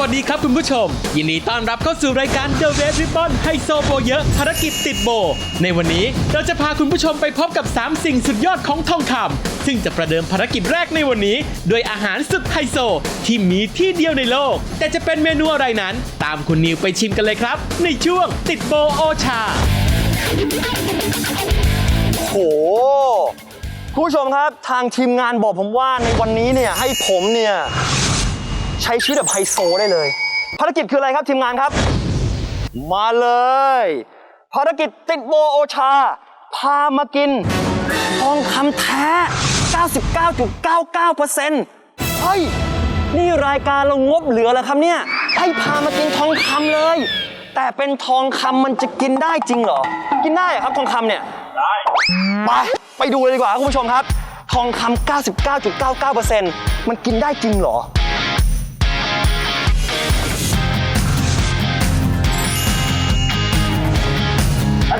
วัสดีครับคุณผู้ชม ยินดีต้อนรับเข้าสู่รายการ The Red Ribbon ไฮโซโบเยอะภารกิจติดโบ ในวันนี้เราจะพาคุณผู้ชมไปพบกับ 3 สิ่งสุดยอดของทองคำซึ่งจะประเดิมภารกิจแรกในวันนี้ ด้วยอาหารสุดไฮโซ ที่มีที่เดียวในโลก แต่จะเป็นเมนูอะไรนั้น ตามคุณนิวไปชิมกันเลยครับ ในช่วงติดโบโอชา โหคุณผู้ชมครับทางทีมงานบอกผมว่าในวันนี้เนี่ยให้ผมเนี่ย ใช้ชีวิตแบบไฮโซได้เลย ภารกิจคืออะไรครับทีมงานครับ มาเลย ภารกิจติดโบโอชา พามากินทองคำแท้ 99.99%เฮ้ย นี่รายการเรางบเหลือแล้วครับเนี่ยให้พามากินทองคำเลย แต่เป็นทองคำมันจะกินได้จริงเหรอ กินได้เหรอครับทองคำเนี่ยไปไปดูเลยดีกว่าครับคุณผู้ชมครับ ทองคำ 99.99%มันกินได้จริงเหรอ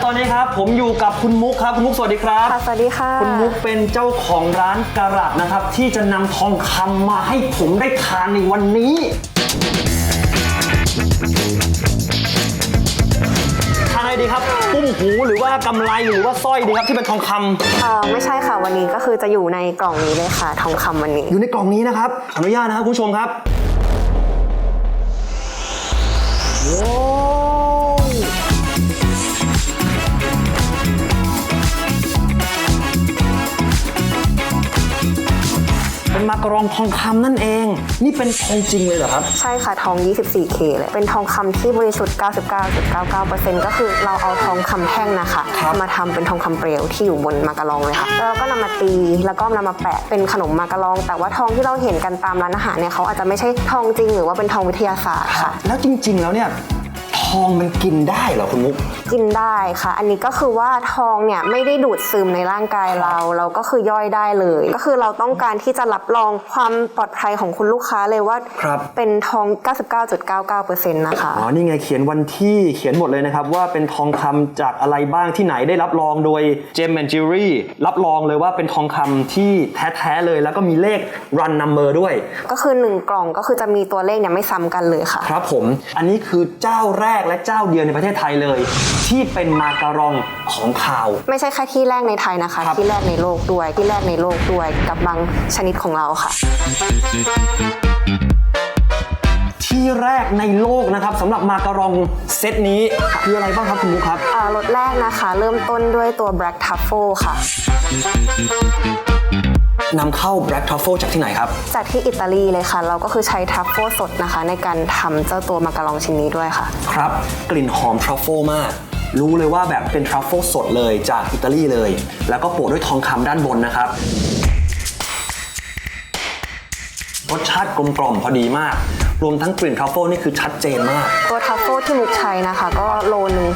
อนนี้ครับผมอยู่กับคุณมุกครับคุณมุกสวัสดีครับ ค่ะสวัสดีค่ะ คุณมุกเป็นเจ้าของร้านกระรัตนะครับ ที่จะนำทองคำมาให้ผมได้ทานในวันนี้ ทานอะไรดีครับ ปุ้มหูหรือว่ากำไรหรือว่าสร้อยดีครับที่เป็นทองคำเอ่อไม่ใช่ค่ะวันนี้ก็คือจะอยู่ในกล่องนี้เลยค่ะ ทองคำวันนี้อยู่ในกล่องนี้นะครับ ขออนุญาตนะครับคุณผู้ชมครับ เป็นมากระรองทองคำนั่นเอง นี่เป็นทองจริงเลยเหรอครับ ใช่ค่ะทอง 24K เลย เป็นทองคำที่บริสุทธิ์ 99.99%ก็คือเราเอาทองคำแท่งนะคะครับมาทำเป็นทองคำเปลวที่อยู่บนมากะลองเลยค่ะแล้วเราก็นำมาตีแล้วก็นำมาแปะเป็นขนมมากะลอง แต่ว่าทองที่เราเห็นกันตามร้านอาหารเนี่ยเขาอาจจะไม่ใช่ทองจริง หรือว่าเป็นทองวิทยาศาสตร์ค่ะ แล้วจริง ๆ แล้วเนี่ยท องมันกินได้เหรอคุณมุก กินได้ค่ะ อันนี้ก็คือว่าทองเนี่ยไม่ได้ดูดซึมในร่างกายเรา เราก็คือย่อยได้เลย ก็คือเราต้องการที่จะรับรองความปลอดภัยของคุณลูกค้าเลยว่าครับ เป็นทอง 99.99%นะคะ อ๋อนี่ไงเขียนวันที่เขียนหมดเลยนะครับ ว่าเป็นทองคำจากอะไรบ้างที่ไหนได้รับรองโดย Gem and Jewelry รับรองเลยว่าเป็นทองคำที่แท้ๆเลย แล้วก็มีเลข run number ด้วย ก็คือ 1 กล่องก็คือจะมีตัวเลขเนี่ยไม่ซ้ำกันเลยค่ะ ครับผมอันนี้คือเจ้าแรกและเจ้าเดียวในประเทศไทยเลย ที่เป็นมาการองของข่าว ไม่ใช่แค่ที่แรกในไทยนะคะ ครับ ที่แรกในโลกด้วยที่แรกในโลกด้วยกับบางชนิดของเราค่ะ ที่แรกในโลกนะครับสำหรับมาการองเซตนี้คืออะไรบ้างครับคุณมุกครับ อ่ารสแรกนะคะ เริ่มต้นด้วยตัว black truffle ค่ะ นำเข้า Black Truffle จากที่ไหนครับ จากที่อิตาลีเลยค่ะ เราก็คือใช้ทรัฟเฟิลสดนะคะ ในการทำเจ้าตัวมาการองชิ้นนี้ด้วยค่ะ ครับ กลิ่นหอมทรัฟเฟิลมาก รู้เลยว่าแบบเป็นทรัฟเฟิลสดเลยจากอิตาลีเลย แล้วก็โปะด้วยทองคำด้านบนนะครับ รสชาติกลมกล่อมพอดีมาก รวมทั้งกลิ่นทรัฟเฟิลนี่คือชัดเจนมาก ตัวทรัฟเฟิลที่มุกใช้นะคะ ก็โลนึง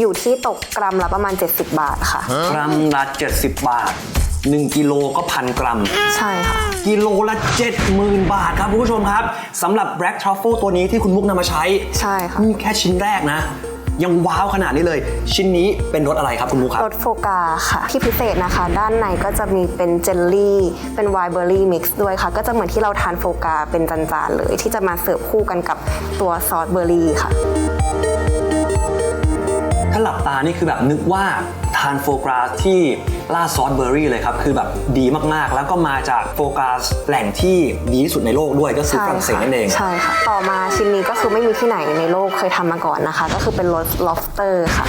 อยู่ที่ตกกรัมละประมาณ 70 บาทค่ะ กรัมละ70 บาท 1กิโลก็พันกรัม ใช่ค่ะ กิโลละ 70,000 บาทครับคุณผู้ชมครับสำหรับ Black Truffle ตัวนี้ที่คุณมุกนำมาใช้ใช่ค่ะ นี่แค่ชิ้นแรกนะ ยังว้าวขนาดนี้เลย ชิ้นนี้เป็นรสอะไรครับคุณมุกครับ รสโฟกาค่ะ ที่พิเศษนะคะ ด้านในก็จะมีเป็นเจลลี่ เป็นไวน์เบอร์รี่มิกซ์ด้วยค่ะ ก็จะเหมือนที่เราทานโฟกาเป็นจานๆเลย ที่จะมาเสิร์ฟคู่กันกับตัวซอสเบอร์รี่ค่ะถ้า หลับตานี่คือแบบนึกว่าทานโฟกราสที่ล่าดซอสเบอร์รี่เลยครับ คือแบบดีมากๆ แล้วก็มาจากโฟกราสแหล่งที่ดีที่สุดในโลกด้วยก็คือใช่ฝรั่งเศสค่ะนั่นเองใช่ค่ะ ต่อมาชิ้นนี้ก็คือไม่มีที่ไหนในโลกเคยทำมาก่อนนะคะ ก็คือเป็นรส lobster ค่ะ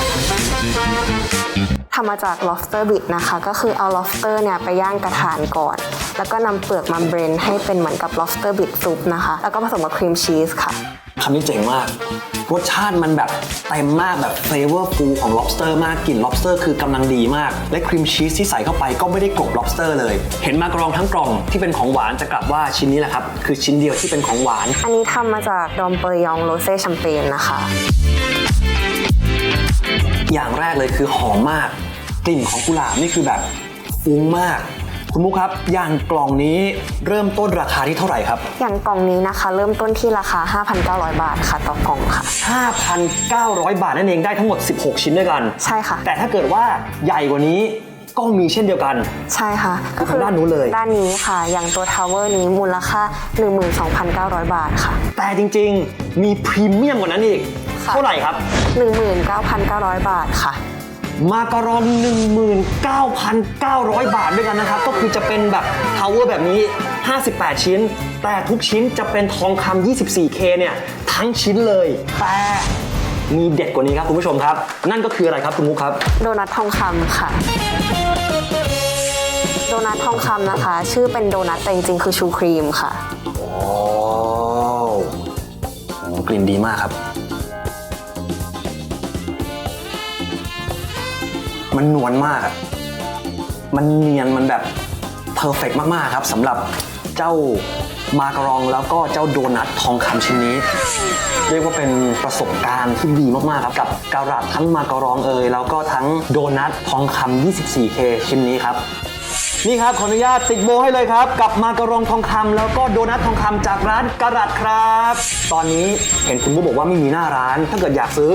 ทำมาจาก lobster bit นะคะ ก็คือเอา lobster เนี่ยไปย่างกระทานก่อน แล้วก็นำเปลือกมาเบรนให้เป็นเหมือนกับ lobster bit ซุปนะคะ แล้วก็ผสมกับครีมชีสค่ะ คำนี้เจ๋งมาก รสชาติมันแบบเต็มมากแบบ flavorful ของ lobster มากกลิ่น lobster คือกำลังดีมาก และครีมชีสที่ใส่เข้าไปก็ไม่ได้กลบ lobster เลย เห็นมากรองทั้งกล่องที่เป็นของหวานจะกลับว่าชิ้นนี้แหละครับ คือชิ้นเดียวที่เป็นของหวาน อันนี้ทำมาจากดอมเปอร์ยองโรเซ่แชมเปญนะคะ อย่างแรกเลยคือหอมมาก กลิ่นของกุหลาบนี่คือแบบฟุ้งมาก คุณมุกครับอย่างกล่องนี้เริ่มต้นราคาที่เท่าไหร่ครับ อย่างกล่องนี้นะคะ เริ่มต้นที่ราคา 5,900 บาทค่ะต่อกล่องค่ะ 5,900 บาทนั่นเองได้ทั้งหมด 16 ชิ้นด้วยกัน ใช่ค่ะ แต่ถ้าเกิดว่าใหญ่กว่านี้ก็มีเช่นเดียวกัน ใช่ค่ะก็คือด้านนู้นเลย ด้านนี้ค่ะ อย่างตัวทาวเวอร์นี้มูลค่า 12,900 บาทค่ะ แต่จริงๆ มีพรีเมียมกว่านั้นอีกค่ะเท่าไหร่ครับ 19,900 บาทค่ะ มาการอน 19,900 บาทด้วยกันนะครับ ก็คือจะเป็นแบบทาวเวอร์แบบนี้ 58 ชิ้น แต่ทุกชิ้นจะเป็นทองคำ 24K เนี่ย ทั้งชิ้นเลย แต่มีเด็ดกว่านี้ครับคุณผู้ชมครับ นั่นก็คืออะไรครับคุณมุกครับ โดนัททองคำค่ะ โดนัททองคำนะคะ ชื่อเป็นโดนัทแต่จริงๆคือชูครีมค่ะโอ้กลิ่นดีมากครับ มันนวลมากมันเนียนมันแบบเพอร์เฟกมากๆครับสำหรับเจ้ามากรองแล้วก็เจ้าโดนัททองคำชิ้นนี้ เรียกว่าเป็นประสบการณ์ที่ดีมากๆครับกับการัตทั้งมากรองเอยแล้วก็ทั้งโดนัททองคำ 24K ชิ้นนี้ครับนี่ครับขออนุญาตติดโบให้เลยครับ กับมากรองทองคำแล้วก็โดนัททองคำจากร้านกระรัดครับ ตอนนี้เห็นคุณมุกบอกว่าไม่มีหน้าร้าน ถ้าเกิดอยากซื้อ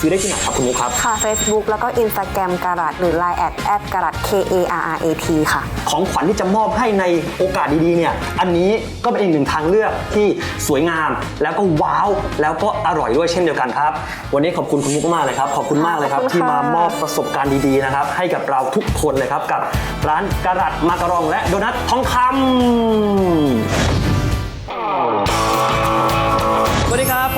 ซื้อได้ที่ไหนครับคุณมุกครับ ค่ะ Facebook แล้วก็ Instagram การัตหรือ Line แอดแอดการัต K A R R A T ค่ะ ของขวัญที่จะมอบให้ในโอกาสดีๆเนี่ย อันนี้ก็เป็นอีกหนึ่งทางเลือกที่สวยงาม แล้วก็ว้าว แล้วก็อร่อยด้วยเช่นเดียวกันครับ วันนี้ขอบคุณคุณมุกมากเลยครับ ขอบคุณมากเลยครับ ขอบคุณที่มาค่ะมอบประสบการณ์ดีๆนะครับ ให้กับเราทุกคนเลยครับกับร้านกระรัดมาการองและโดนัททองคำ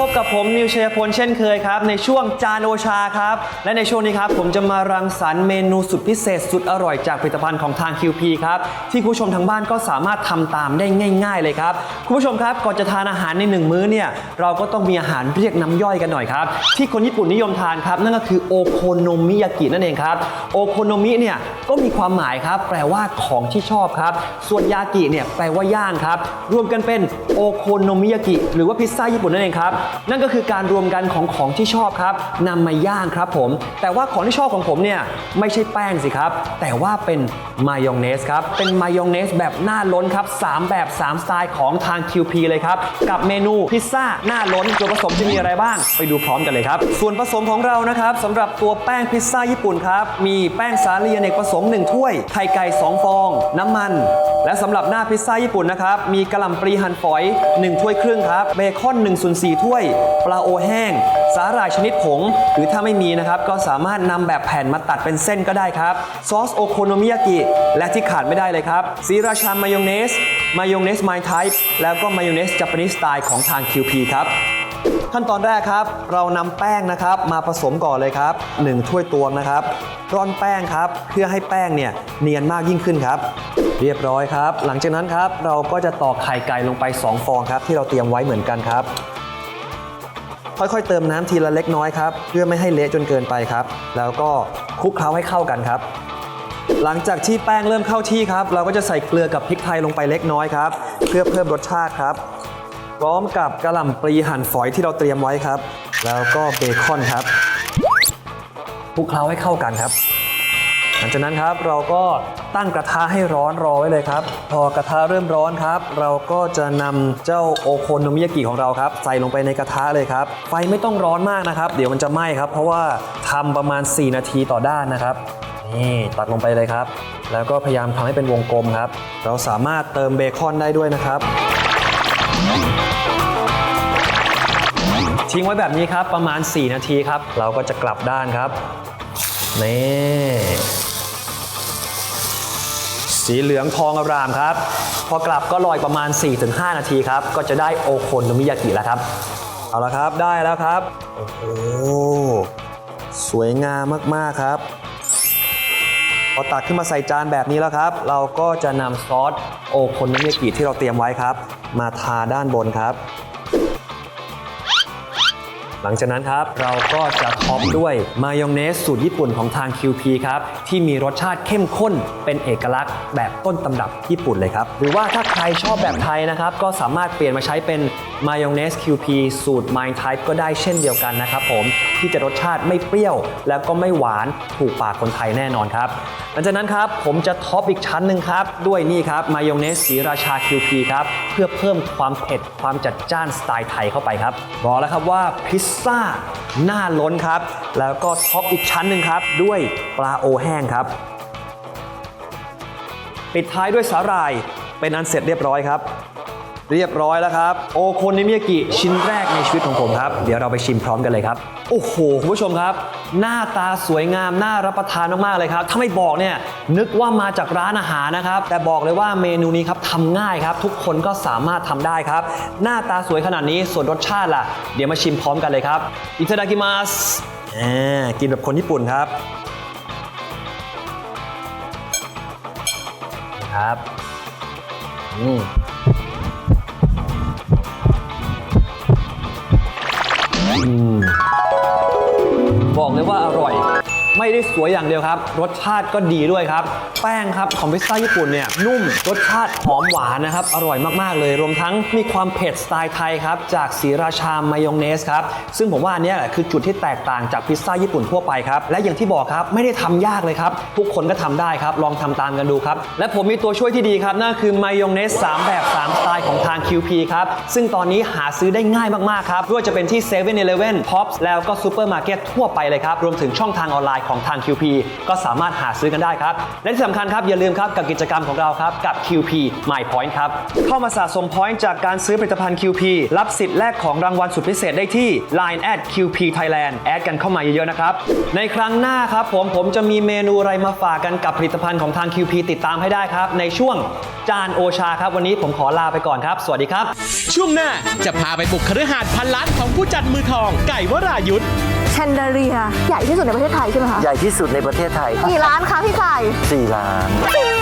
พบกับผมนิวเชยพลเช่นเคยครับ ในช่วงจานโอชาครับ และในช่วงนี้ครับ ผมจะมารังสรรค์เมนูสุดพิเศษสุดอร่อยจากผลิตภัณฑ์ของทาง QP ครับ ที่คุณผู้ชมทางบ้านก็สามารถทำตามได้ง่าย ๆ เลยครับ คุณผู้ชมครับก่อนจะทานอาหารในหนึ่งมื้อเนี่ยเราก็ต้องมีอาหารเรียกน้ำย่อยกันหน่อยครับ ที่คนญี่ปุ่นนิยมทานครับ นั่นก็คือโอโคโนมิยากินั่นเองครับโอโคโนมิเนี่ยก็มีความหมายครับ แปลว่าของที่ชอบครับ ส่วนยากิเนี่ยแปลว่าย่างครับรวมกันเป็นโอโคโนมิยากิหรือว่าพิซซ่าญี่ปุ่นนั่นเองครับนั่นก็คือการรวมกันของของที่ชอบครับนำมาย่างครับผม แต่ว่าของที่ชอบของผมเนี่ยไม่ใช่แป้งสิครับ แต่ว่าเป็นมายองเนสครับ เป็นมายองเนสแบบหน้าล้นครับ 3 แบบ 3 สไตล์ของทาง QP เลยครับ กับเมนูพิซซ่าหน้าล้นส่วนผสมจะมีอะไรบ้าง ไปดูพร้อมกันเลยครับ ส่วนผสมของเรานะครับสำหรับตัวแป้งพิซซ่าญี่ปุ่นครับ มีแป้งสาลีอเนกประสงค์1ถ้วย ไข่ไก่ 2 ฟอง น้ำมันและสำหรับหน้าพิซซ่าญี่ปุ่นนะครับ มีกะหล่ำปลีหั่นฝอย 1 ถ้วยครึ่งครับ เบคอน1ส่วน4ถ้วย ปลาโอแห้ง สาหร่ายชนิดผง หรือถ้าไม่มีนะครับ ก็สามารถนำแบบแผ่นมาตัดเป็นเส้นก็ได้ครับ ซอสโอโคโนมิยากิ และที่ขาดไม่ได้เลยครับซีราชามายองเนส มายองเนสไมไทป์ แล้วก็มายองเนสญี่ปุ่นสไตล์ของทาง QP ครับขั้นตอนแรกครับ เรานำแป้งนะครับมาผสมก่อนเลยครับ 1 ถ้วยตวงนะครับ ร่อนแป้งครับ เพื่อให้แป้งเนี่ยเนียนมากยิ่งขึ้นครับ เรียบร้อยครับ หลังจากนั้นครับเราก็จะตอกไข่ไก่ลงไป 2 ฟองครับ ที่เราเตรียมไว้เหมือนกันครับ ค่อยๆ เติมน้ำทีละเล็กน้อยครับ เพื่อไม่ให้เละจนเกินไปครับ แล้วก็คลุกเคล้าให้เข้ากันครับ หลังจากที่แป้งเริ่มเข้าที่ครับ เราก็จะใส่เกลือกับพริกไทยลงไปเล็กน้อยครับ เพื่อเพิ่มรสชาติครับ พร้อมกับกระหล่ำปลีหั่นฝอยที่เราเตรียมไว้ครับ แล้วก็เบคอนครับคลุกเคล้าให้เข้ากันครับ หลังจากนั้นครับเราก็ตั้งกระทะให้ร้อนรอไว้เลยครับ พอกระทะเริ่มร้อนครับ เราก็จะนำเจ้าโอโคโนมิยากิของเราครับ ใส่ลงไปในกระทะเลยครับ ไฟไม่ต้องร้อนมากนะครับ เดี๋ยวมันจะไหม้ครับ เพราะว่าทำประมาณ 4 นาทีต่อด้านนะครับนี่ตักลงไปเลยครับ แล้วก็พยายามทำให้เป็นวงกลมครับ เราสามารถเติมเบคอนได้ด้วยนะครับทิ้งไว้แบบนี้ครับประมาณ 4 นาทีครับ เราก็จะกลับด้านครับนี่ สีเหลืองทองอารามครับ พอกลับก็รออีกประมาณ 4-5 นาทีครับ ก็จะได้โอโคนโนมิยากิแล้วครับ เอาละครับได้แล้วครับ โอ้โหสวยงามมากๆครับ พอตักขึ้นมาใส่จานแบบนี้แล้วครับ เราก็จะนำซอสโอโคนโนมิยากิที่เราเตรียมไว้ครับ มาทาด้านบนครับหลังจากนั้นครับ เราก็จะท็อปด้วย มายองเนสสูตรญี่ปุ่นของทาง QP ครับ ที่มีรสชาติเข้มข้น เป็นเอกลักษณ์แบบต้นตำรับญี่ปุ่นเลยครับ หรือว่าถ้าใครชอบแบบไทยนะครับ ก็สามารถเปลี่ยนมาใช้เป็นมายองเนส QP สูตร Mind Type ก็ได้เช่นเดียวกันนะครับผมที่จะรสชาติไม่เปรี้ยว แล้วก็ไม่หวานถูกปากคนไทยแน่นอนครับหลังจากนั้นครับผมจะท็อปอีกชั้นหนึ่งครับ ด้วยนี่ครับมายองเนสสีราชา QP ครับ เพื่อเพิ่มความเผ็ดความจัดจ้านสไตล์ไทยเข้าไปครับบอกแล้วครับว่าพิซซ่าหน้าล้นครับ แล้วก็ท็อปอีกชั้นหนึ่งครับ ด้วยปลาโอแห้งครับ ปิดท้ายด้วยสาหร่ายเป็นอันเสร็จเรียบร้อยครับ เรียบร้อยแล้วครับ โอโคนิมิยากิชิ้นแรกในชีวิตของผมครับ เดี๋ยวเราไปชิมพร้อมกันเลยครับ โอ้โห คุณผู้ชมครับ หน้าตาสวยงาม น่ารับประทานมาก ๆ เลยครับ ถ้าไม่บอกเนี่ย นึกว่ามาจากร้านอาหารนะครับ แต่บอกเลยว่าเมนูนี้ครับทำง่ายครับ ทุกคนก็สามารถทำได้ครับ หน้าตาสวยขนาดนี้ส่วนรสชาติล่ะ เดี๋ยวมาชิมพร้อมกันเลยครับอิตาดากิมัสอ่ากินแบบคนญี่ปุ่นครับ ครับอืมบอกเลยว่าอร่อย ไม่ได้สวยอย่างเดียวครับ รสชาติก็ดีด้วยครับ แป้งครับของพิซซ่าญี่ปุ่นเนี่ยนุ่มรสชาติหอมหวานนะครับ อร่อยมากๆเลย รวมทั้งมีความเผ็ดสไตล์ไทยครับ จากสีราชามายองเนสครับ ซึ่งผมว่าอันนี้แหละคือจุดที่แตกต่างจากพิซซ่าญี่ปุ่นทั่วไปครับ และอย่างที่บอกครับไม่ได้ทำยากเลยครับ ทุกคนก็ทำได้ครับ ลองทำตามกันดูครับ และผมมีตัวช่วยที่ดีครับนั่นคือมายองเนส3แบบ3สไตล์ของทาง QP ครับซึ่งตอนนี้หาซื้อได้ง่ายมากๆครับไม่ว่าจะเป็นที่7 e เ e ่ e อ Pops แล้วก็ซูเปอร์มาร์เก็ตทั่วไปเลยครับรวมถึงช่องทางออนไลน์ของทาง QP ก็สามารถหาซื้อกันได้ครับ และที่สำคัญครับอย่าลืมครับกับกิจกรรมของเราครับกับ QP My Point ครับ เข้ามาสะสม point จากการซื้อผลิตภัณฑ์ QP รับสิทธิ์แลกของรางวัลสุดพิเศษได้ที่ Line at QP Thailand แอดกันเข้ามาเยอะๆนะครับ ในครั้งหน้าครับผมผมจะมีเมนูอะไรมาฝากกันกับผลิตภัณฑ์ของทาง QP ติดตามให้ได้ครับ ในช่วงจานโอชาครับ วันนี้ผมขอลาไปก่อนครับ สวัสดีครับ ช่วงหน้าจะพาไปบุกคฤหาสน์พันล้านของผู้จัดมือทองไก่วรายุทธ แชนเดเลีย ใหญ่ที่สุดในประเทศไทยใช่ไหมคะ ใหญ่ที่สุดในประเทศไทยกี่ล้านคะพี่ไก่4ล้าน สี่